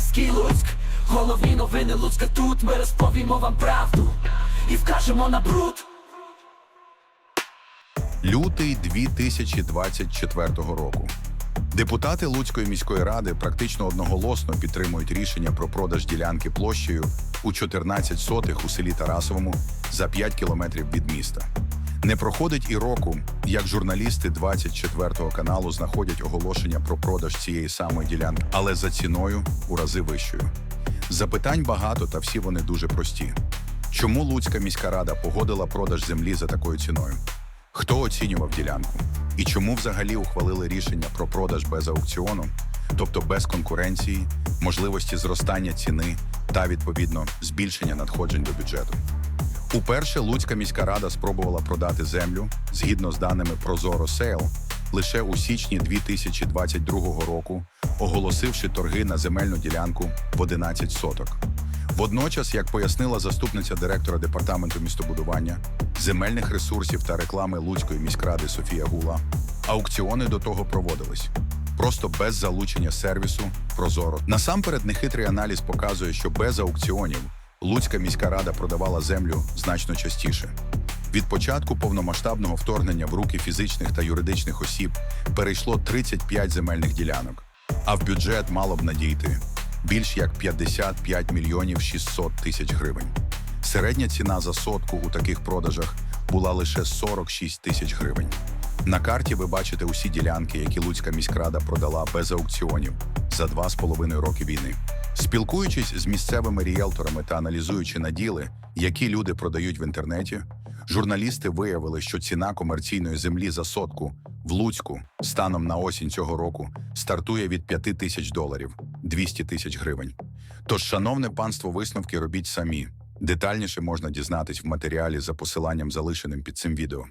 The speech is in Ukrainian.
Чернівецький Луцьк, головні новини Луцька тут. Ми розповімо вам правду і вкажемо на бруд. Лютий 2024 року. Депутати Луцької міської ради практично одноголосно підтримують рішення про продаж ділянки площею у 14 сотих у селі Тарасовому за 5 кілометрів від міста. Не проходить і року, як журналісти 24 каналу знаходять оголошення про продаж цієї самої ділянки, але за ціною у рази вищою. Запитань багато, та всі вони дуже прості. Чому Луцька міська рада погодила продаж землі за такою ціною? Хто оцінював ділянку? І чому взагалі ухвалили рішення про продаж без аукціону, тобто без конкуренції, можливості зростання ціни та відповідно збільшення надходжень до бюджету? Уперше Луцька міська рада спробувала продати землю згідно з даними Прозоро Сейл лише у січні 2022 року, оголосивши торги на земельну ділянку в 11 соток. Водночас, як пояснила заступниця директора департаменту містобудування, земельних ресурсів та реклами Луцької міськради Софія Гула, аукціони до того проводились. Просто без залучення сервісу Прозоро. Насамперед, нехитрий аналіз показує, що без аукціонів Луцька міська рада продавала землю значно частіше. Від початку повномасштабного вторгнення в руки фізичних та юридичних осіб перейшло 35 земельних ділянок, а в бюджет мало б надійти більш як 55 мільйонів 600 тисяч гривень. Середня ціна за сотку у таких продажах була лише 46 тисяч гривень. На карті ви бачите усі ділянки, які Луцька міськрада продала без аукціонів за два з половиною роки війни. Спілкуючись з місцевими ріелторами та аналізуючи наділи, які люди продають в інтернеті, журналісти виявили, що ціна комерційної землі за сотку в Луцьку станом на осінь цього року стартує від 5 тисяч доларів 200 тисяч гривень. Тож, шановне панство, висновки робіть самі. Детальніше можна дізнатись в матеріалі за посиланням, залишеним під цим відео.